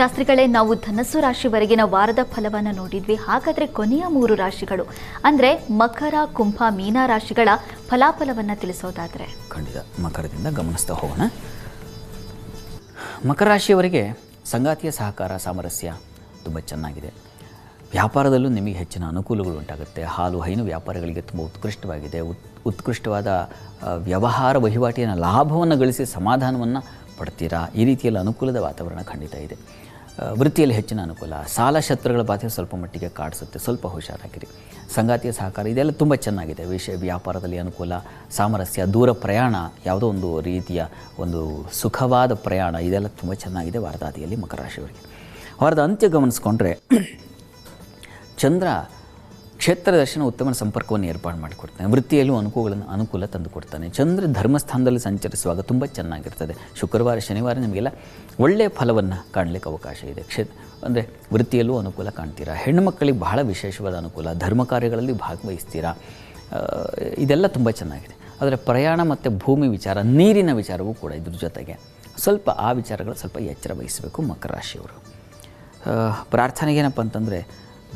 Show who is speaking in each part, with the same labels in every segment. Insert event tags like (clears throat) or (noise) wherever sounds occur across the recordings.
Speaker 1: ಶಾಸ್ತ್ರಿಗಳೇ, ನಾವು ಧನಸ್ಸು ರಾಶಿವರೆಗಿನ ವಾರದ ಫಲವನ್ನು ನೋಡಿದ್ವಿ. ಹಾಗಾದ್ರೆ ಕೊನೆಯ ಮೂರು ರಾಶಿಗಳು. ಅಂದ್ರೆ ಮಕರ, ಕುಂಭ, ಮೀನ ರಾಶಿಗಳ ಫಲಾಫಲವನ್ನ ತಿಳಿಸೋದಾದ್ರೆ.
Speaker 2: ಖಂಡಿತ. ಮಕರದಿಂದ ಗಮನಿಸ್ತಾ ಹೋಗೋಣ. ಮಕರ ರಾಶಿಯವರಿಗೆ ಸಂಗಾತಿಯ ಸಹಕಾರ, ಸಾಮರಸ್ಯ ತುಂಬ ಚೆನ್ನಾಗಿದೆ. ವ್ಯಾಪಾರದಲ್ಲೂ ನಿಮಗೆ ಹೆಚ್ಚಿನ ಅನುಕೂಲಗಳು ಉಂಟಾಗುತ್ತೆ. ಹಾಲು, ಹೈನು ವ್ಯಾಪಾರಗಳಿಗೆ ತುಂಬ ಉತ್ಕೃಷ್ಟವಾಗಿದೆ. ಉತ್, ಉತ್ಕೃಷ್ಟವಾದ ವ್ಯವಹಾರ ವಹಿವಾಟಿನ ಲಾಭವನ್ನು ಗಳಿಸಿ ಸಮಾಧಾನವನ್ನು ಪಡ್ತೀರಾ? ಈ ರೀತಿಯಲ್ಲಿ ಅನುಕೂಲದ ವಾತಾವರಣ ಖಂಡಿತ ಇದೆ. ವೃತ್ತಿಯಲ್ಲಿ ಹೆಚ್ಚಿನ ಅನುಕೂಲ. ಸಾಲ ಶತ್ರುಗಳ ಬಾಧೆ ಸ್ವಲ್ಪ ಮಟ್ಟಿಗೆ ಕಾಡಿಸುತ್ತೆ. ಸ್ವಲ್ಪ ಹುಷಾರಾಗಿರಿ. ಸಂಗಾತಿಯ ಸಹಕಾರ ಇದೆಲ್ಲ ತುಂಬ ಚೆನ್ನಾಗಿದೆ. ವಿಷಯ ವ್ಯಾಪಾರದಲ್ಲಿ ಅನುಕೂಲ, ಸಾಮರಸ್ಯ, ದೂರ ಪ್ರಯಾಣ, ಯಾವುದೋ ಒಂದು ರೀತಿಯ ಒಂದು ಸುಖವಾದ ಪ್ರಯಾಣ, ಇದೆಲ್ಲ ತುಂಬ ಚೆನ್ನಾಗಿದೆ ವಾರದಾದಿಯಲ್ಲಿ ಮಕರ ರಾಶಿಯವರಿಗೆ. ವಾರದ ಅಂತ್ಯ ಗಮನಿಸ್ಕೊಂಡ್ರೆ, ಚಂದ್ರ ಕ್ಷೇತ್ರ ದರ್ಶನ ಉತ್ತಮ ಸಂಪರ್ಕವನ್ನು ಏರ್ಪಾಡು ಮಾಡಿಕೊಡ್ತಾನೆ. ವೃತ್ತಿಯಲ್ಲೂ ಅನುಕೂಲಗಳನ್ನು ಅನುಕೂಲ ತಂದುಕೊಡ್ತಾನೆ ಚಂದ್ರ ಧರ್ಮಸ್ಥಾನದಲ್ಲಿ ಸಂಚರಿಸುವಾಗ ತುಂಬ ಚೆನ್ನಾಗಿರ್ತದೆ. ಶುಕ್ರವಾರ, ಶನಿವಾರ ನಿಮಗೆಲ್ಲ ಒಳ್ಳೆಯ ಫಲವನ್ನು ಕಾಣಲಿಕ್ಕೆ ಅವಕಾಶ ಇದೆ. ಕ್ಷೇತ್ರ ಅಂದರೆ ವೃತ್ತಿಯಲ್ಲೂ ಅನುಕೂಲ ಕಾಣ್ತೀರಾ? ಹೆಣ್ಣು ಮಕ್ಕಳಿಗೆ ಬಹಳ ವಿಶೇಷವಾದ ಅನುಕೂಲ. ಧರ್ಮ ಕಾರ್ಯಗಳಲ್ಲಿ ಭಾಗವಹಿಸ್ತೀರಾ? ಇದೆಲ್ಲ ತುಂಬ ಚೆನ್ನಾಗಿದೆ. ಆದರೆ ಪ್ರಯಾಣ ಮತ್ತು ಭೂಮಿ ವಿಚಾರ, ನೀರಿನ ವಿಚಾರವೂ ಕೂಡ ಇದ್ರ ಜೊತೆಗೆ. ಸ್ವಲ್ಪ ಆ ವಿಚಾರಗಳು ಸ್ವಲ್ಪ ಎಚ್ಚರ ವಹಿಸಬೇಕು ಮಕರ ರಾಶಿಯವರು. ಪ್ರಾರ್ಥನೆಗೇನಪ್ಪ ಅಂತಂದರೆ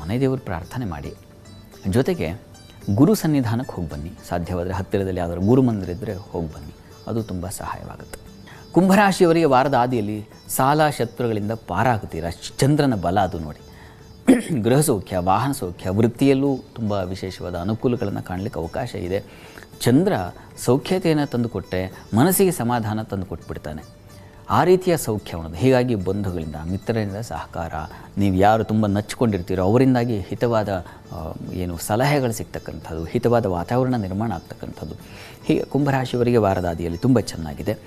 Speaker 2: ಮನೆ ದೇವರು ಪ್ರಾರ್ಥನೆ ಮಾಡಿ. ಜೊತೆಗೆ ಗುರು ಸನ್ನಿಧಾನಕ್ಕೆ ಹೋಗಿ ಬನ್ನಿ. ಸಾಧ್ಯವಾದರೆ ಹತ್ತಿರದಲ್ಲಿ ಯಾವ್ದಾದ್ರು ಗುರು ಮಂದಿರ ಇದ್ದರೆ ಹೋಗಿ ಬನ್ನಿ. ಅದು ತುಂಬ ಸಹಾಯವಾಗುತ್ತೆ. ಕುಂಭರಾಶಿಯವರಿಗೆ ವಾರದ ಆದಿಯಲ್ಲಿ ಸಾಲ ಶತ್ರುಗಳಿಂದ ಪಾರಾಗುತ್ತೀರ? ಚಂದ್ರನ ಬಲ ಅದು ನೋಡಿ. (clears throat) ಗೃಹ ಸೌಖ್ಯ, ವಾಹನ ಸೌಖ್ಯ, ವೃತ್ತಿಯಲ್ಲೂ ತುಂಬ ವಿಶೇಷವಾದ ಅನುಕೂಲಗಳನ್ನು ಕಾಣಲಿಕ್ಕೆ ಅವಕಾಶ ಇದೆ. ಚಂದ್ರ ಸೌಖ್ಯತೆಯನ್ನು ತಂದುಕೊಟ್ಟೆ, ಮನಸ್ಸಿಗೆ ಸಮಾಧಾನ ತಂದು ಕೊಟ್ಬಿಡ್ತಾನೆ ಆ ರೀತಿಯ ಸೌಖ್ಯ ಅನ್ನೋದು ಹೀಗಾಗಿ ಬಂಧುಗಳಿಂದ, ಮಿತ್ರರಿಂದ ಸಹಕಾರ, ನೀವು ಯಾರು ತುಂಬ ನಚ್ಕೊಂಡಿರ್ತೀರೋ ಅವರಿಂದಾಗಿ ಹಿತವಾದ ಏನು ಸಲಹೆಗಳು ಸಿಗ್ತಕ್ಕಂಥದ್ದು, ಹಿತವಾದ ವಾತಾವರಣ ನಿರ್ಮಾಣ ಆಗ್ತಕ್ಕಂಥದ್ದು. ಹೀಗೆ ಕುಂಭರಾಶಿಯವರಿಗೆ ವಾರದಾದಿಯಲ್ಲಿ ತುಂಬ ಚೆನ್ನಾಗಿದೆ.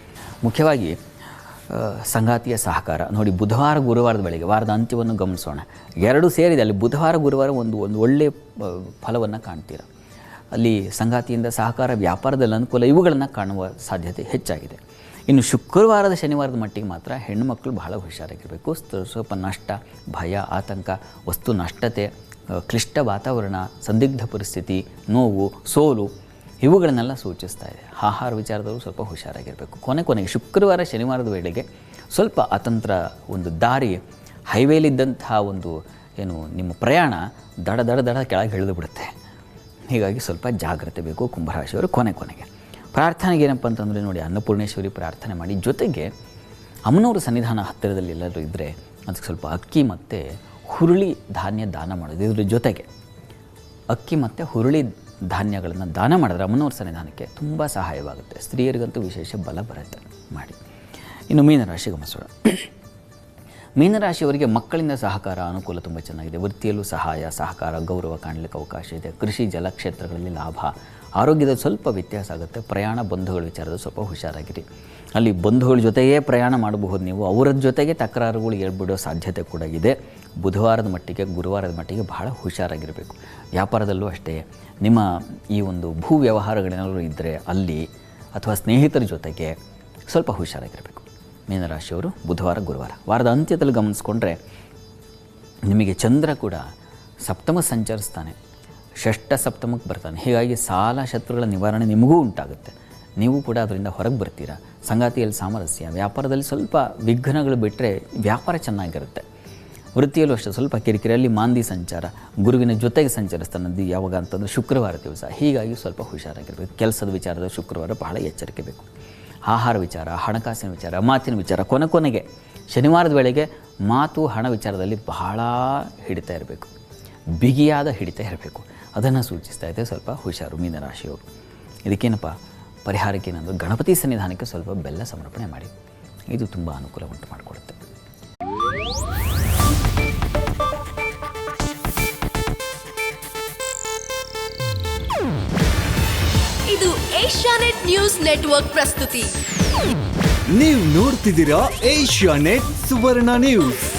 Speaker 2: ಮುಖ್ಯವಾಗಿ ಸಂಗಾತಿಯ ಸಹಕಾರ. ನೋಡಿ, ಬುಧವಾರ, ಗುರುವಾರದ ಬೆಳಗ್ಗೆ ವಾರದ ಅಂತ್ಯವನ್ನು ಗಮನಿಸೋಣ. ಎರಡೂ ಸೇರಿದೆ. ಅಲ್ಲಿ ಬುಧವಾರ, ಗುರುವಾರ ಒಂದು ಒಂದು ಒಳ್ಳೆಯ ಫಲವನ್ನು ಕಾಣ್ತೀರ. ಅಲ್ಲಿ ಸಂಗಾತಿಯಿಂದ ಸಹಕಾರ, ವ್ಯಾಪಾರದಲ್ಲಿ ಅನುಕೂಲ ಇವುಗಳನ್ನು ಕಾಣುವ ಸಾಧ್ಯತೆ ಹೆಚ್ಚಾಗಿದೆ. ಇನ್ನು ಶುಕ್ರವಾರದ ಶನಿವಾರದ ಮಟ್ಟಿಗೆ ಮಾತ್ರ ಹೆಣ್ಣುಮಕ್ಕಳು ಬಹಳ ಹುಷಾರಾಗಿರಬೇಕು. ಸ್ವ- ಸ್ವಲ್ಪ ನಷ್ಟ, ಭಯ, ಆತಂಕ, ವಸ್ತು ನಷ್ಟತೆ ಕ್ಲಿಷ್ಟ ವಾತಾವರಣ, ಸಂದಿಗ್ಧ ಪರಿಸ್ಥಿತಿ, ನೋವು, ಸೋಲು ಇವುಗಳನ್ನೆಲ್ಲ ಸೂಚಿಸ್ತಾ ಇದೆ. ಆಹಾರ ವಿಚಾರದವರು ಸ್ವಲ್ಪ ಹುಷಾರಾಗಿರಬೇಕು. ಕೊನೆ ಕೊನೆಗೆ ಶುಕ್ರವಾರ ಶನಿವಾರದ ವೇಳೆಗೆ ಸ್ವಲ್ಪ ಅತಂತ್ರ ಒಂದು ದಾರಿ, ಹೈವೇಲಿದ್ದಂತಹ ಒಂದು ಏನು ನಿಮ್ಮ ಪ್ರಯಾಣ ದಡ ದಡ ದಡ ಕೆಳಗೆ ಇಳಿದು ಬಿಡುತ್ತೆ. ಹೀಗಾಗಿ ಸ್ವಲ್ಪ ಜಾಗ್ರತೆ ಬೇಕು ಕುಂಭರಾಶಿಯವರು ಕೊನೆ ಕೊನೆಗೆ. ಪ್ರಾರ್ಥನೆಗೆ ಏನಪ್ಪ ಅಂತಂದರೆ ನೋಡಿ ಅನ್ನಪೂರ್ಣೇಶ್ವರಿ ಪ್ರಾರ್ಥನೆ ಮಾಡಿ, ಜೊತೆಗೆ ಅಮ್ಮನವ್ರ ಸನ್ನಿಧಾನ ಹತ್ತಿರದಲ್ಲಿ ಎಲ್ಲರೂ ಇದ್ದರೆ ಅದಕ್ಕೆ ಸ್ವಲ್ಪ ಅಕ್ಕಿ ಮತ್ತು ಹುರುಳಿ ಧಾನ್ಯ ದಾನ ಮಾಡೋದು. ಇದ್ರ ಜೊತೆಗೆ ಅಕ್ಕಿ ಮತ್ತು ಹುರುಳಿ ಧಾನ್ಯಗಳನ್ನು ದಾನ ಮಾಡಿದ್ರೆ ಅಮ್ಮನವ್ರ ಸನ್ನಿಧಾನಕ್ಕೆ ತುಂಬ ಸಹಾಯವಾಗುತ್ತೆ. ಸ್ತ್ರೀಯರಿಗಂತೂ ವಿಶೇಷ ಬಲ ಬರುತ್ತೆ ಮಾಡಿ. ಇನ್ನು ಮೀನರಾಶಿ ಗಮನಿಸೋಣ. (clears throat) ಮೀನರಾಶಿಯವರಿಗೆ ಮಕ್ಕಳಿಂದ ಸಹಕಾರ, ಅನುಕೂಲ ತುಂಬ ಚೆನ್ನಾಗಿದೆ. ವೃತ್ತಿಯಲ್ಲೂ ಸಹಾಯ, ಸಹಕಾರ, ಗೌರವ, ಕಾಣಲಿಕ್ಕೆ ಅವಕಾಶ ಇದೆ. ಕೃಷಿ, ಜಲಕ್ಷೇತ್ರಗಳಲ್ಲಿ ಲಾಭ ಆರೋಗ್ಯದ ಸ್ವಲ್ಪ ವ್ಯತ್ಯಾಸ ಆಗುತ್ತೆ. ಪ್ರಯಾಣ ಬಂಧುಗಳ ವಿಚಾರದ ಸ್ವಲ್ಪ ಹುಷಾರಾಗಿರಿ. ಅಲ್ಲಿ ಬಂಧುಗಳ ಜೊತೆಯೇ ಪ್ರಯಾಣ ಮಾಡಬಹುದು ನೀವು. ಅವರ ಜೊತೆಗೆ ತಕರಾರುಗಳು ಹೇಳ್ಬಿಡೋ ಸಾಧ್ಯತೆ ಕೂಡ ಇದೆ. ಬುಧವಾರದ ಮಟ್ಟಿಗೆ, ಗುರುವಾರದ ಮಟ್ಟಿಗೆ ಬಹಳ ಹುಷಾರಾಗಿರಬೇಕು. ವ್ಯಾಪಾರದಲ್ಲೂ ಅಷ್ಟೇ. ನಿಮ್ಮ ಈ ಒಂದು ಭೂ ವ್ಯವಹಾರಗಳೇನಾದರೂ ಇದ್ದರೆ ಅಲ್ಲಿ ಅಥವಾ ಸ್ನೇಹಿತರ ಜೊತೆಗೆ ಸ್ವಲ್ಪ ಹುಷಾರಾಗಿರಬೇಕು. ಮೀನರಾಶಿಯವರು ಬುಧವಾರ, ಗುರುವಾರ. ವಾರದ ಅಂತ್ಯದಲ್ಲಿ ಗಮನಿಸ್ಕೊಂಡ್ರೆ ನಿಮಗೆ ಚಂದ್ರ ಕೂಡ ಸಪ್ತಮ ಸಂಚರಿಸ್ತಾನೆ ಷಷ್ಠ ಸಪ್ತಮಕ್ಕೆ ಬರ್ತಾನೆ. ಹೀಗಾಗಿ ಸಾಲ ಶತ್ರುಗಳ ನಿವಾರಣೆ ನಿಮಗೂ ಉಂಟಾಗುತ್ತೆ. ನೀವು ಕೂಡ ಅದರಿಂದ ಹೊರಗೆ ಬರ್ತೀರಾ. ಸಂಗಾತಿಯಲ್ಲಿ ಸಾಮರಸ್ಯ, ವ್ಯಾಪಾರದಲ್ಲಿ ಸ್ವಲ್ಪ ವಿಘ್ನಗಳು ಬಿಟ್ಟರೆ ವ್ಯಾಪಾರ ಚೆನ್ನಾಗಿರುತ್ತೆ. ವೃತ್ತಿಯಲ್ಲೂ ಅಷ್ಟೇ ಸ್ವಲ್ಪ ಕಿರಿಕಿರಿಯಲ್ಲಿ ಮಾಂದಿ ಸಂಚಾರ, ಗುರುವಿನ ಜೊತೆಗೆ ಸಂಚರಿಸ್ತಾನದ್ದು ಯಾವಾಗ ಅಂತಂದರೆ ಶುಕ್ರವಾರ ದಿವಸ. ಹೀಗಾಗಿ ಸ್ವಲ್ಪ ಹುಷಾರಾಗಿರಬೇಕು. ಕೆಲಸದ ವಿಚಾರದ ಶುಕ್ರವಾರ ಬಹಳ ಎಚ್ಚರಿಕೆ ಬೇಕು. ಆಹಾರ ವಿಚಾರ, ಹಣಕಾಸಿನ ವಿಚಾರ, ಮಾತಿನ ವಿಚಾರ, ಕೊನೆ ಕೊನೆಗೆ ಶನಿವಾರದ ವೇಳೆಗೆ ಮಾತು, ಹಣ ವಿಚಾರದಲ್ಲಿ ಬಹಳ ಹಿಡಿತಾ ಇರಬೇಕು. ಬಿಗಿಯಾದ ಹಿಡಿತ ಇರಬೇಕು. ಅದನ್ನು ಸೂಚಿಸ್ತಾ ಇದೆ. ಸ್ವಲ್ಪ ಹುಷಾರು ಮೀನರಾಶಿಯವರು. ಇದಕ್ಕೇನಪ್ಪ? ಪರಿಹಾರಕ್ಕೆ ಏನಂದ್ರೆ ಗಣಪತಿ ಸನ್ನಿಧಾನಕ್ಕೆ ಸ್ವಲ್ಪ ಬೆಲ್ಲ ಸಮರ್ಪಣೆ ಮಾಡಿ. ಇದು ತುಂಬ ಅನುಕೂಲ ಉಂಟು ಮಾಡಿಕೊಡುತ್ತೆ.
Speaker 3: ಇದು ಏಷ್ಯಾನೆಟ್ ನ್ಯೂಸ್ ನೆಟ್ವರ್ಕ್ ಪ್ರಸ್ತುತಿ.
Speaker 4: ನೀವು ನೋಡ್ತಿದ್ದೀರಾ ಏಷ್ಯಾ ನೆಟ್ ಸುವರ್ಣ ನ್ಯೂಸ್.